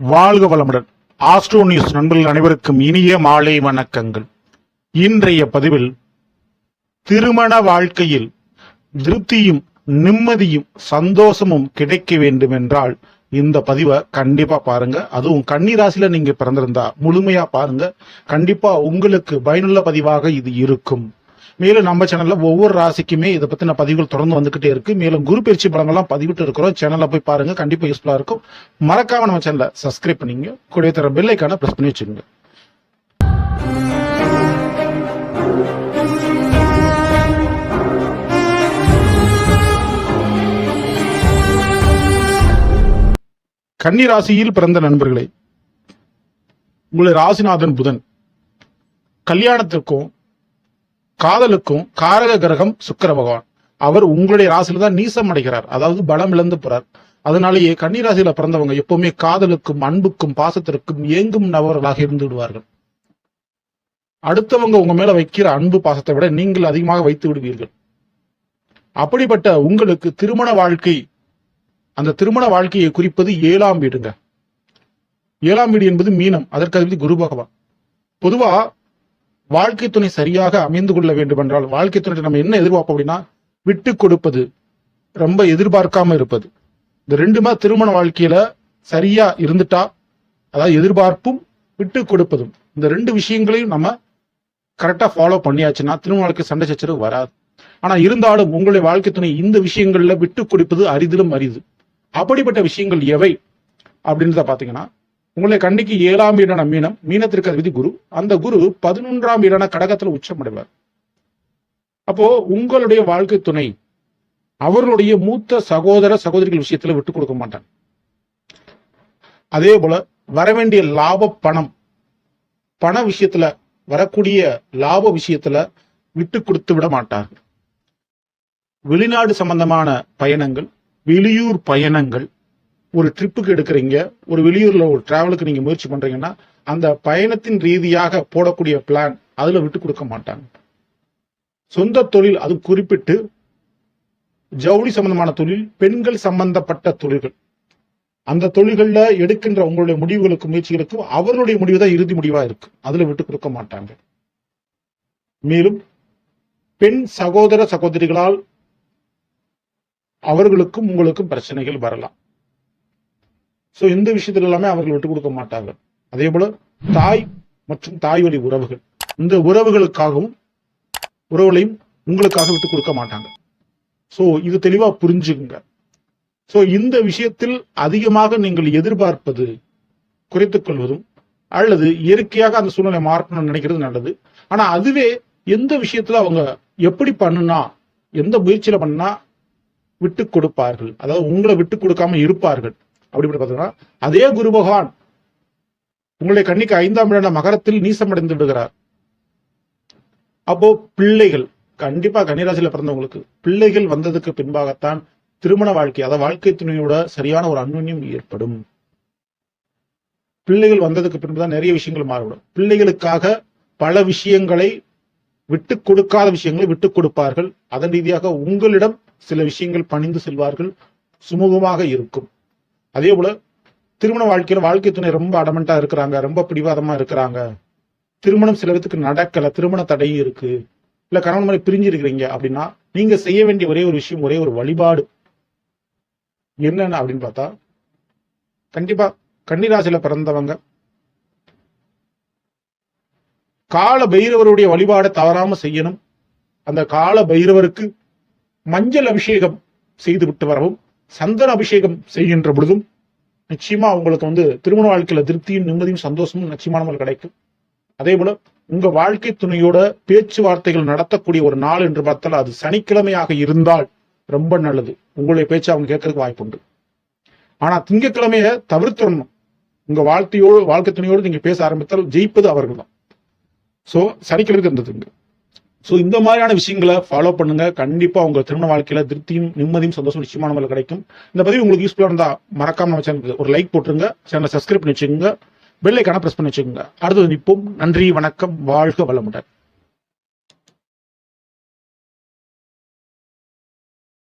வாழ்க வளமுடன். Astro news நண்பர்கள் அனைவருக்கும் இனிய மாலை வணக்கங்கள். இன்றைய பதிவில் திருமண வாழ்க்கையில் திருப்தியும் நிம்மதியும் சந்தோஷமும் கிடைக்க வேண்டும் என்றால் இந்த பதிவை கண்டிப்பா பாருங்க. அதுவும் கன்னிராசில நீங்க பிறந்திருந்தா முழுமையா பாருங்க. கண்டிப்பா உங்களுக்கு பயனுள்ள பதிவாக இது இருக்கும். மேலும் நம்ம சேனல்ல ஒவ்வொரு ராசிக்குமே இதை பத்தின பதிவுகள் தொடர்ந்து வந்துகிட்டே இருக்கு. மேலும் குரு பயிற்சி படங்கள்லாம் பதிவிட்டு இருக்கிறோம். சேனல்ல போய் பாருங்க. கண்டிப்பா யூஸ்ஃபுல்லா இருக்கும். மறக்காம நம்ம சேனலை சப்ஸ்கிரைப் பண்ணீங்க. கூட தர பெல்லைக்கான பிரஸ் பண்ணி வச்சுக்கோங்க. கன்னி ராசியில் பிறந்த நண்பர்களே உங்களுடைய ராசிநாதன் புதன். கல்யாணத்திற்கும் காதலுக்கும் காரக கிரகம் சுக்கர பகவான். அவர் உங்களுடைய ராசியில தான் நீசம் அடைகிறார். அதாவது பலம் இழந்து போறார். அதனாலேயே கன்னிராசியில பிறந்தவங்க எப்பவுமே காதலுக்கும் அன்புக்கும் பாசத்திற்கும் ஏங்கும் நபர்களாக இருந்து விடுவார்கள். அடுத்தவங்க உங்க மேல வைக்கிற அன்பு பாசத்தை விட நீங்கள் அதிகமாக வைத்து விடுவீர்கள். அப்படிப்பட்ட உங்களுக்கு திருமண வாழ்க்கை அந்த திருமண வாழ்க்கையை குறிப்பது ஏழாம் வீடுங்க. ஏழாம் வீடு என்பது மீனம். அதற்கு அதிபதி குரு பகவான். பொதுவா வாழ்க்கை துணை சரியாக அமைந்து கொள்ள வேண்டும் என்றால் வாழ்க்கை துணை நம்ம என்ன எதிர்பார்ப்போம் அப்படின்னா விட்டு கொடுப்பது ரொம்ப எதிர்பார்க்காம இருப்பது. இந்த ரெண்டுமே திருமண வாழ்க்கையில சரியா இருந்துட்டா அதாவது எதிர்பார்ப்பும் விட்டு கொடுப்பதும் இந்த ரெண்டு விஷயங்களையும் நம்ம கரெக்டா ஃபாலோ பண்ணியாச்சுன்னா திருமண வாழ்க்கை சண்டை சச்சரவு வராது. ஆனா இருந்தாலும் உங்களுடைய வாழ்க்கை துணை இந்த விஷயங்கள்ல விட்டு கொடுப்பது அரிதிலும் அரிது. அப்படிப்பட்ட விஷயங்கள் எவை? அப்படின்றத பாத்தீங்கன்னா உங்களை கண்ணிக்கு ஏழாம் வீடான மீனம் மீனத்திற்கு அதிபதி குரு. அந்த குரு பதினொன்றாம் வீடான கடகத்துல உச்சம் அடைவார் அப்போ உங்களுடைய வாழ்க்கை துணை அவர்களுடைய மூத்த சகோதர சகோதரிகள் விஷயத்துல விட்டு கொடுக்க மாட்டாங்க அதே போல வரவேண்டிய லாப பணம் பண விஷயத்துல வரக்கூடிய லாப விஷயத்துல விட்டு கொடுத்து விட மாட்டார். வெளிநாடு சம்பந்தமான பயணங்கள் வெளியூர் பயணங்கள் ஒரு ட்ரிப்புக்கு எடுக்கிறீங்க ஒரு வெளியூர்ல ஒரு டிராவலுக்கு நீங்க முயற்சி பண்றீங்கன்னா அந்த பயணத்தின் ரீதியாக போடக்கூடிய பிளான் அதுல விட்டு கொடுக்க மாட்டாங்க. சொந்த தொழில் அது குறிப்பிட்டு ஜவுளி சம்பந்தமான தொழில் பெண்கள் சம்பந்தப்பட்ட தொழில்கள். அந்த தொழில்களில் எடுக்கின்ற உங்களுடைய முடிவுகளுக்கும் முயற்சிகளுக்கும் அவர்களுடைய முடிவு தான் இறுதி முடிவாக இருக்கு. அதில் விட்டு கொடுக்க மாட்டாங்க. மேலும் பெண் சகோதர சகோதரிகளால் அவர்களுக்கும் உங்களுக்கும் பிரச்சனைகள் வரலாம். ஸோ இந்த விஷயத்துல எல்லாமே அவர்கள் விட்டு கொடுக்க மாட்டாங்க அதே போல தாய் மற்றும் தாய் வழி உறவுகள். இந்த உறவுகளுக்காகவும் உறவுகளையும் உங்களுக்காக விட்டு கொடுக்க மாட்டாங்க. ஸோ இது தெளிவா புரிஞ்சுக்குங்க. ஸோ இந்த விஷயத்தில் அதிகமாக நீங்கள் எதிர்பார்ப்பது குறைத்துக் கொள்வதும் அல்லது இயற்கையாக அந்த சூழ்நிலை மாறணும்னு நினைக்கிறது நல்லது. ஆனா அதுவே எந்த விஷயத்துல அவங்க எப்படி பண்ணுனா எந்த முயற்சியில பண்ணா விட்டு கொடுப்பார்கள்? அதாவது உங்களை விட்டு கொடுக்காம இருப்பார்கள்? அப்படிப்பட்டு பார்த்தீங்கன்னா அதே குரு பகவான் உங்களுடைய கண்ணிக்கு ஐந்தாம் இட மகரத்தில் நீசமடைந்து விடுகிறார் அப்போ பிள்ளைகள் கண்டிப்பா கன்னிராசியில பிறந்தவங்களுக்கு பிள்ளைகள் வந்ததுக்கு பின்பாகத்தான் திருமண வாழ்க்கை அதாவது வாழ்க்கை துணையோட சரியான ஒரு அன்னுன்யம் ஏற்படும். பிள்ளைகள் வந்ததுக்கு பின்புதான் நிறைய விஷயங்கள் மாறுபடும். பிள்ளைகளுக்காக பல விஷயங்களை விட்டு கொடுக்காத விஷயங்களை விட்டு கொடுப்பார்கள். அதன் ரீதியாக உங்களிடம் சில விஷயங்கள் பணிந்து செல்வார்கள். சுமூகமாக இருக்கும். அதே போல திருமண வாழ்க்கையில வாழ்க்கை துணை ரொம்ப அடமெண்டா இருக்கிறாங்க ரொம்ப பிடிவாதமா இருக்கிறாங்க. திருமணம் சில விதத்துக்கு நடக்கல திருமண தடையும் இருக்கு. இல்ல கணவன் மாதிரி பிரிஞ்சு இருக்கிறீங்க அப்படின்னா நீங்க செய்ய வேண்டிய ஒரே ஒரு விஷயம் ஒரே ஒரு வழிபாடு. என்னன்னு அப்படின்னு பார்த்தா கண்டிப்பா கன்னிராசியில பிறந்தவங்க கால பைரவருடைய வழிபாடை தவறாம செய்யணும். அந்த கால பைரவருக்கு மஞ்சள் அபிஷேகம் செய்து விட்டு வரவும் சந்தன அபிஷேகம் செய்கின்ற பொழுதும் நிச்சயமா உங்களுக்கு வந்து திருமண வாழ்க்கையில திருப்தியும் நிம்மதியும் சந்தோஷமும் நிச்சயமானவர்கள் கிடைக்கும். அதே போல உங்க வாழ்க்கை துணையோட பேச்சுவார்த்தைகள் நடத்தக்கூடிய ஒரு நாள் என்று பார்த்தால் அது சனிக்கிழமையாக இருந்தால் ரொம்ப நல்லது. உங்களுடைய பேச்சு அவங்க கேட்கறதுக்கு வாய்ப்பு உண்டு ஆனா திங்கக்கிழமைய தவிர்த்துடணும் உங்க வாழ்க்கையோடு வாழ்க்கை துணையோடு நீங்க பேச ஆரம்பித்தால் ஜெயிப்பது அவர்கள் தான் சோ சனிக்கிழமைக்கு இருந்ததுங்க ஸோ இந்த மாதிரியான விஷயங்களை ஃபாலோ பண்ணுங்க. கண்டிப்பாக உங்க திருமண வாழ்க்கையில திருப்தியும் நிம்மதியும் சந்தோஷம் நிச்சயமான முறையில் கிடைக்கும். இந்த பதிவு உங்களுக்கு யூஸ்ஃபுல்லாக இருந்தால் மறக்காம நம்ம சேனலுக்கு ஒரு லைக் போட்டுருங்க. சேனலை சப்ஸ்கிரைப் பண்ணி வச்சுக்கோங்க. பெல்லைக்கான ப்ரெஸ் பிரஸ் பண்ணி வச்சுக்கோங்க. அடுத்தது நிற்போம் நன்றி வணக்கம் வாழ்க வளமுடன்.